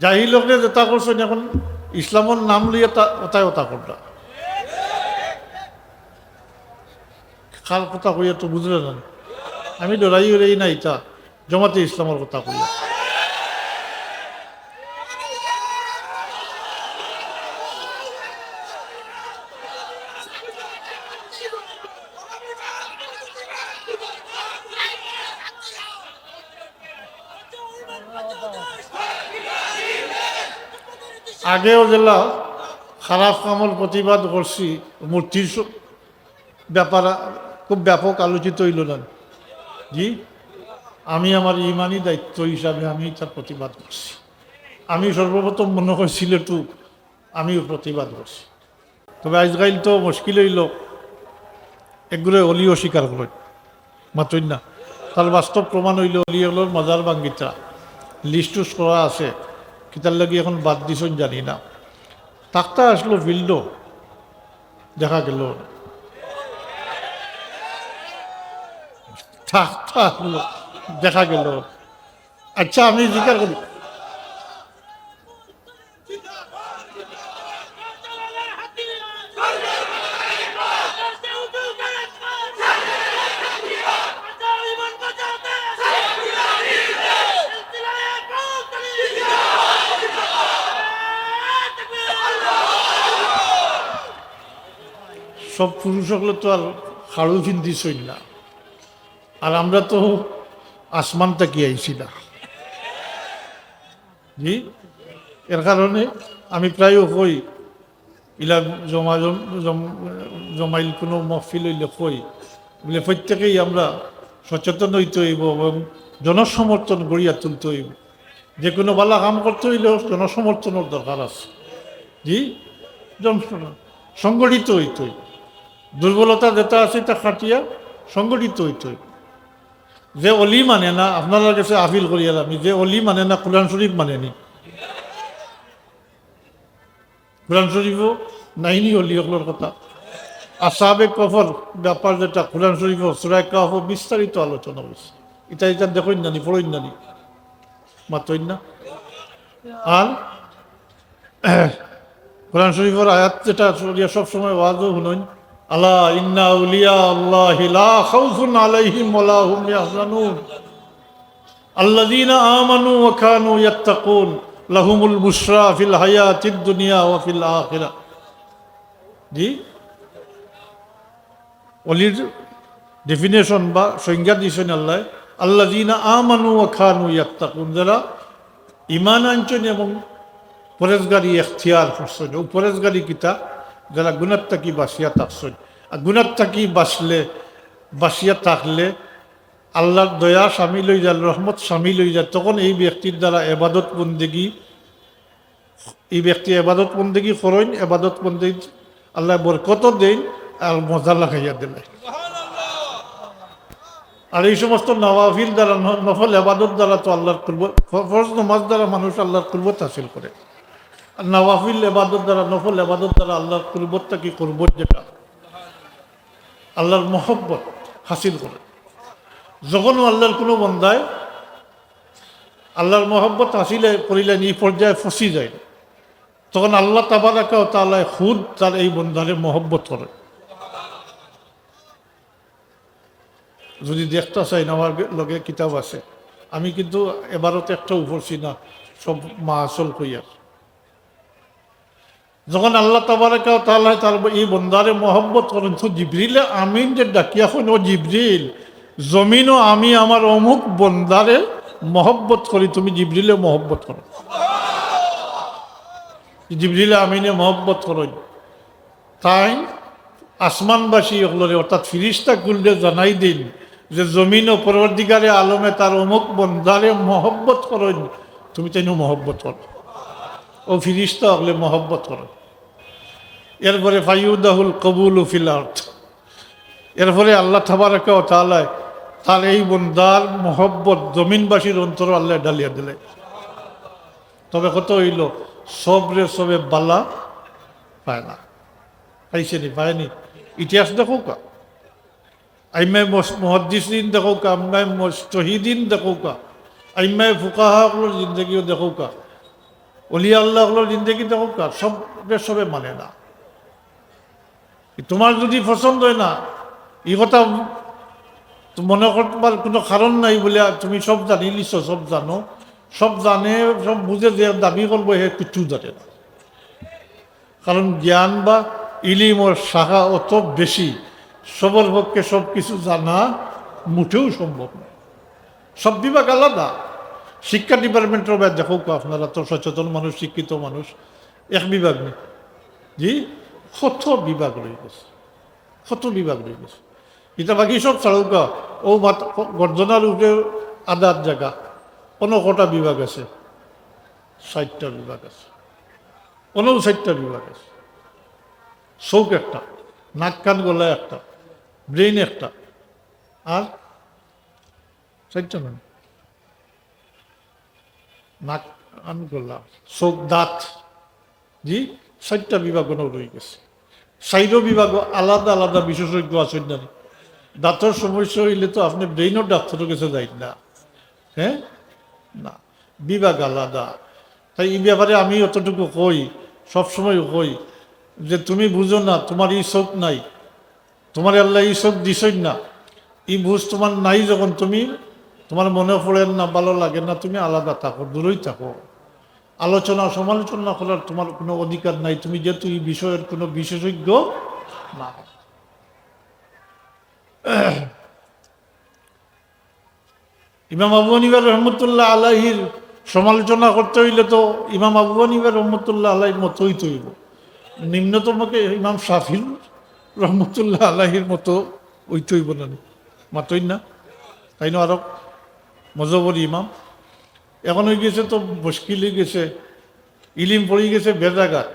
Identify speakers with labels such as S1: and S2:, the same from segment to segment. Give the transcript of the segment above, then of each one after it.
S1: যাই লোকরে যেটা করছেন এখন ইসলামের নাম লিয়ে ওটাই ওটা করলা। কার কথা কইয়া তো বুঝলে না। আমি লড়াই উড়াই না এটা জমাতে ইসলামের কথা কইয়া। আগেও যেলা খারাপ কামল প্রতিবাদ করছি মূর্তির ব্যাপার খুব ব্যাপক আলোচিত হইল না। জি, আমি আমার ইমানি দায়িত্ব হিসাবে আমি তার প্রতিবাদ করছি আমি সর্বপ্রথম মনে করি সিলেটু আমিও প্রতিবাদ করছি তবে আজকাল তো মুশকিল হইল এগুলো অলি অস্বীকার করে মাতই না তার বাস্তব প্রমাণ হইল অলি হলোর মজার বাঙ্গিতা লিস্ট করা আছে। কিতার লাগি এখন বাদ দিছন, জানি না। তাক্তা আসলো ভিল্ড দেখা গেল। দেখা গেল। আচ্ছা আমি জিজ্ঞাসা করি সব পুরুষ তো আর হাড়ু ফিন্দিছই না। আর আমরা তো আসমান তাকিয়ে আইছি না। জি? এর কারণে আমি প্রায় কই ইলা জম- জমাইল কোনো মহফিল হইলে কই, বলে প্রত্যেকেই আমরা সচেতন হইতে হইব এবং জনসমর্থন গড়িয়া তুলতে হইব। যে কোনো বালা কাম করতে হইলেও জনসমর্থনের দরকার আছে। জি? জন সংগঠিত হইতে হইব। দুর্বলতা যেটা আছে তা খাটিয়া সংগঠিত হইতে যে অলি মানে না আপনার কাছে আপিল করি আমি যে অলি মানে না, কোরআন শরীফ মানে নি। কোরআন শরীফও নাইনি অলি ওগুলোর কথা। আর সাবেক কফর ব্যাপার যেটা, কোরআন শরীফ সুরায় কাহ বিস্তারিত আলোচনা হয়েছে এটা এটা দেখুন নানি পড়ইন নানি মাতইন না। আর কোরআন শরীফের আয়াত যেটা সরিয়া সবসময় ওয়াজও শুনুন। আলা ইন্না উলিয়া আল্লাহ লা খাউফুন আলাইহিম ওয়ালা হুম ইয়াহজানুন। আল্লাযীনা আমানু ওয়া কানু ইয়াত্তাকুন, লাহুমুল বুশরা ফিল হায়াতিদ দুনিয়া ওয়া ফিল আখিরাহ জি? অলির ডেফিনেশন বা সংজ্ঞা দিয়েছেন আল্লাহ, আল্লাযীনা আমানু ওয়া কানু ইয়াত্তাকুন, যারা ইমান আনছেন এবং পরেশগারি এখতিয়ার করছেন, ও পরেশগারি কিতা যারা গুণার থাকি বাসিয়া থাকছেন আর গুণার থাকি বাসলে, বাসিয়া থাকলে আল্লাহর দয়া স্বামী হয়ে যায় রহমত স্বামী হয়ে যায় তখন এই ব্যক্তির দ্বারা এবাদত বন্দেগি, এই ব্যক্তি এবাদত বন্দেগি করেন, এবাদত বন্দেগি আল্লাহ বরকত দেন আর মজা লাগাইয়া দিলে আর এই সমস্ত নওয়াফিল দ্বারা, নফল এবাদত দ্বারা তো আল্লাহর কুরব ফরজ নমাজ দ্বারা মানুষ আল্লাহর কুরবত হাসিল করে। নওয়াফিল এবাদত দ্বারা, নফল এবাদত দ্বারা আল্লাহর কুরবতটা কি কুরবত যেটা? আল্লাহর মহব্বত হাসিল করে। যখনও আল্লাহর কোনো বন্ধায় আল্লাহর মহব্বত হাসিলে করিলে এই পর্যায়ে ফসি যায়। তখন আল্লাহ তাবারাকা ও তাআলা খুদ তার এই বন্ধারে মহব্বত করে। যদি দেখতে চাই আমার লগে কিতাব আছে। আমি কিন্তু এবারতে একটা উপরছি না সব মা আসল কইয়ার। যখন আল্লাহ তাবারাকা ও তাআলা তার এই বন্দারে মহব্বত করেন, তো জিবরিলে আমিন যে ডাকিয়া হন ও জিবরিল, জমিনও আমি আমার অমুক বন্দারে মহব্বত করি, তুমি জিবরিলে মহব্বত করো। জিবরিলে আমিনে মহব্বত করেন তাই আসমানবাসী ওগুলোরে অর্থাৎ ফিরিস্তা কুলরে জানাই দিন যে জমিন ও পরবর্তীকারে আলমে তার অমুক বন্ধারে মহব্বত করেন তুমি তাই মহব্বত করো। ও ফিরিস্তা হলে মহব্বত করো। এরপরে ফাইউদাহুল কবুল ফিল আর্থ এরপরে আল্লাহ থাবারাকা তালায় তার এই বন্দার মহব্বত জমিনবাসীর অন্তর আল্লাহ ডালিয়া দিলে তবে কত হইল? সবরে সবে বালা পায় না। পাইছে নি পায়নি ইতিহাস দেখো কা। আইমাই মহদ্দিসিন দেখো কা আম্মাই শহীদিন দেখো কা। আইমাই ফুকাহাগুলোর জিন্দগিও দেখো কা। অলিয়া আল্লাহ হলো জিন্দগি দেখো কার সব সবে মানে না। তোমার যদি পছন্দ হয় না, এই কথা মনে করবার কোনো কারণ নাই বলে, তুমি সব জানি লিছ, সব জানো। সব জানে, সব বুঝে যে দাবি করব হে কিছু জানে না। কারণ জ্ঞান বা ইলিমর শাখা অত বেশি সবর পক্ষে সব কিছু জানা মুঠেও সম্ভব নয় সব বিভাগ আলাদা। শিক্ষা ডিপার্টমেন্টের ব্যাপার দেখো আপনারা তো সচেতন মানুষ শিক্ষিত মানুষ এক বিভাগ নেই জি? কত বিভাগ রয়ে গেছে। কত বিভাগ রয়ে গেছে। এটা বাকি সব ছাড়ুকা ও গর্জনার উপরে আদার জায়গা কোনো কটা বিভাগ আছে। ষাটটা বিভাগ আছে। কোনো ষাটটা বিভাগ আছে। চৌক একটা নাক কান গলা একটা ব্রেইন একটা। আর চারটা না নাক কান গলা চোখ দাঁত। জি চারটা বিভাগ রয়ে গেছে। চাইরো বিভাগ আলাদা আলাদা বিশেষজ্ঞ আছেন না। দাঁতের সমস্যা হইলে তো আপনি ব্রেইনের ডাক্তারের কাছে যাই না। হ্যাঁ না। বিভাগ আলাদা। তাই এই ব্যাপারে আমি অতটুকু কই, সবসময় কই যে তুমি বুঝো না, তোমার এই চোখ নাই। তোমার আল্লাহ এই চোখ দিছই না। এই বুঝ তোমার নাই যখন তুমি, তোমার মনে পড়ে না, ভালো লাগে না, তুমি আলাদা থাকো, দূরেই থাকো। আলোচনা সমালোচনা করার তোমার কোনো অধিকার নাই। তুমি যেহেতু এই বিষয়ের কোনো বিশেষজ্ঞ না। ইমাম আবু হানিফা রহমতুল্লাহ আলাহির সমালোচনা করতে হইলে তো ইমাম আবু হানিফা রহমতুল্লাহ আলাহির মতোই তৈব নিম্নতমকে ইমাম শাফিল রহমতুল্লাহ আলাহির মতো ওই তৈব না মাতই না। তাই না আরও মজবরি ইমাম। এখন হয়ে গেছে তো মুশকিল হয়ে গেছে। ইলিম পড়ে গেছে বেজাঘাট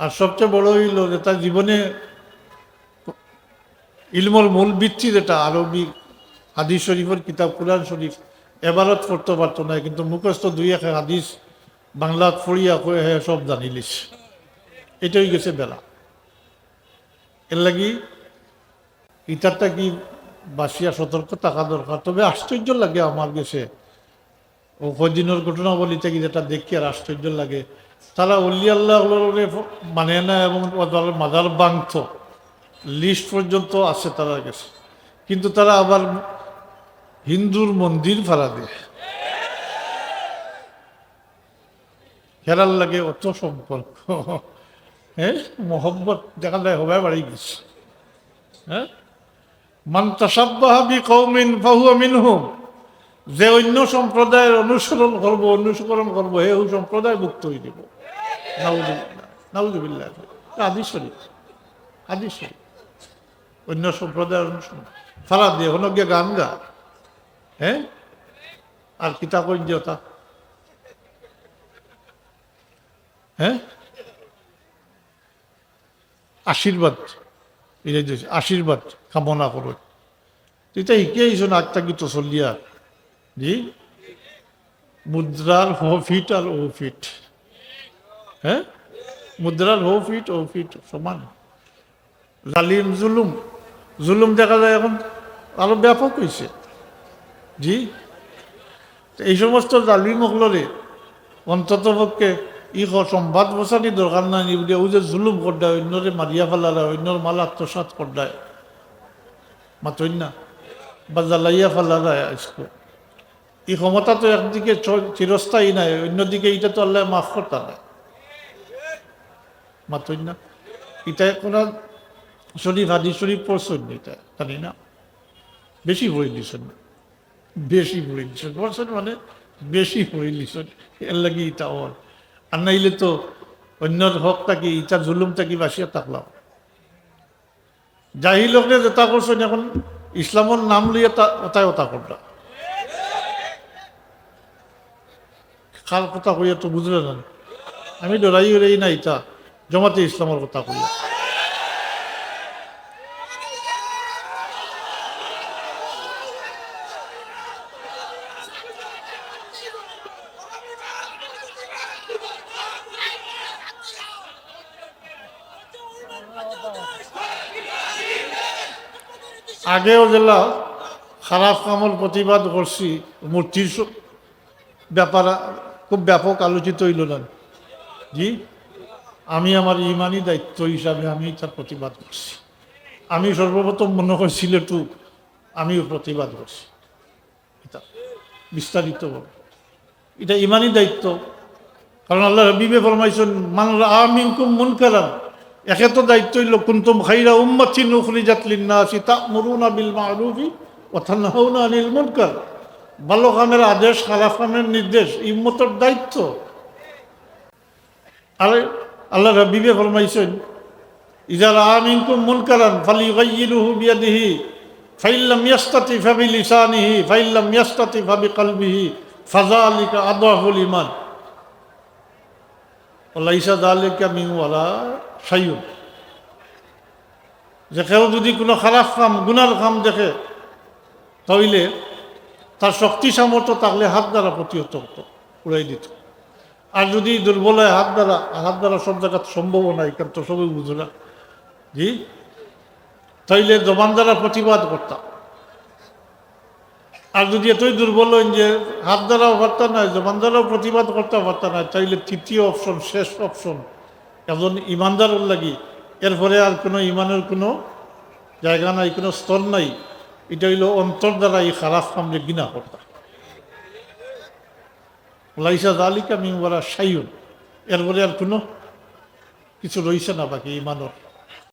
S1: আর সবচেয়ে বড় হইল যে তার জীবনে ইলমর মূল ভিত্তি যেটা আরবি হাদিস শরীফের কিতাব, কোরআন শরীফ। এবারত পড়তে পারতো না, কিন্তু মুখস্থ দুই এক হাদিস বাংলা ফড়িয়া হয়ে হয়ে সব জানিলিস। এটাই গেছে বেলা। এর লাগি ইটারটা কি বাসিয়া সতর্ক থাকা দরকার? তবে আশ্চর্য লাগে আমার গেছে ও ঘটনা বলি থেকে যেটা দেখি আর আশ্চর্য লাগে? তারা অলি আল্লাহ মানে না এবং মাদার বাংথ লিস্ট পর্যন্ত আছে তারা গেছে। কিন্তু তারা আবার হিন্দুর মন্দির ভাড়া দেয়। হেরার লাগে অত সম্পর্ক। হ্যাঁ? মোহব্বত দেখা যায় হবে বাড়ি গেছে। হ্যাঁ? মান তাসাব্বাহাবি কৌমিন ফাহুয়া মিনহুম। যে অন্য সম্প্রদায়ের অনুসরণ করব অনুসরণ করব, হে ওই সম্প্রদায় মুক্ত হয়ে দিব নাউজুবিল্লাহ আদি আদি শরীফ অন্য সম্প্রদায়ের অনুসরণ। ফালা দিয়ে হন গিয়ে গান গা। হ্যাঁ আর কিতা কৈর্যতা হ্যাঁ আশীর্বাদ। আশীর্বাদ কামনা করো। এটা শিকে আহিছো না আত্মাগিত চলিয়া। জি? মুদ্রার হ ফিট আর ও ফিট। হ্যাঁ? মুদ্রার হো ফিট, ও ফিট, সমান। জালিম জুলুম। জুলুম দেখা যায় এখন আরও ব্যাপক হয়েছে জি? এই সমস্ত জালিম হলরে অন্তত পক্ষে ই সম্বাদ বসানি দরকার নাই নিবলে ও যে জুলুম করদায় অন্যরে মারিয়া ফেলালে অন্যর মাল আত্মসাত করদায় মাতই না। বা জ্বালাইয়া ফেলা যায় আজকে। এই ক্ষমতা তো একদিকে চিরস্থায়ী নাই, অন্যদিকে এটা তো আল্লাহ মাফ করতে নাই মাতই না? এটা কোনো শরীফ, হাদিস শরীফ পড়ছেন এটা? জানি না। বেশি পড়ে দিছেন বেশি পড়ে দিছেন পড়ছেন মানে বেশি পড়ে দিছেন এর লাগি ইটা ওর আর নাইলে তো অন্যর হক থাকি ইটা জুলুম থাকি, বাসিয়া থাকলাম। যাহি লোকে যেটা করছেন, এখন ইসলামের নাম লইয়া তা ওটাই ওটা করলা কার কথা কইয়া তো বুঝলে না। আমি ডরাই উড়াই না ইটা জমাতে ইসলামের কথা কইয়া। আগেও জেলা খারাপ কামল প্রতিবাদ করছি, মূর্তির ব্যাপার খুব ব্যাপক আলোচিত হইল না। জি, আমি আমার ইমানি দায়িত্ব হিসাবে আমি তার প্রতিবাদ করছি। আমি সর্বপ্রথম মনে করি সিলেটু আমিও প্রতিবাদ করছি। এটা বিস্তারিত। এটা ইমানি দায়িত্ব। কারণ আল্লাহ রবিবে ফরমাইছেন, মান আমিনকুম মন কারাম একে তো দায়িত্ব হইল, কুন্তুম খাইরা উম্মাতি নুখরি জাতলিন নাসি তা'মুরুনা বিল মা'রুফি ওয়া তানহাউনা আনিল মুনকার ভালো কামের আদেশ খারাপ কামের নির্দেশ ইম্মতের দায়িত্ব। আর আল্লাহ রবিবে ফরমাইছেন ইজার আমিনকুম মুনকারান ফালিগাইয়িরুহু বিয়াদিহি, ফাইল্লাম ইয়াস্তাতি ফাবি লিসানিহি ফাইল্লাম ইয়াস্তাতি ফাবি কলবিহি ফাযালিকা আদহাফুল ঈমান। লাইসা দালিকা মিন ওয়ালা শাইউন। যে কেউ যদি কোনো খারাপ কাম, গুনার কাম দেখে, তাহলে তার শক্তি সামর্থ্য থাকলে হাত দ্বারা প্রতিহত হতো, উড়াই দিত। আর যদি দুর্বল হয় হাত দ্বারা হাত দ্বারা সব জায়গা সম্ভব নাই, কারণ তো সবই বুঝলা জি? তাইলে জবান দ্বারা প্রতিবাদ করতাম। আর যদি এতই দুর্বল হইন যে হাত দ্বারাও পারতা নয় জবান দ্বারাও প্রতিবাদ করতে পারতা নয় তাইলে তৃতীয় অপশন, শেষ অপশন, একজন ইমানদার লাগি। এরপরে আর কোনো ইমানের কোনো জায়গা নাই, কোনো স্তর নাই। এটা হইল অন্তর দ্বারা এই খারাপ সামনে গিনা কর্তা। লাইসা জালিকা মিমরা সাইন এরপরে আর কোনো কিছু রইছে না বাকি ইমানের।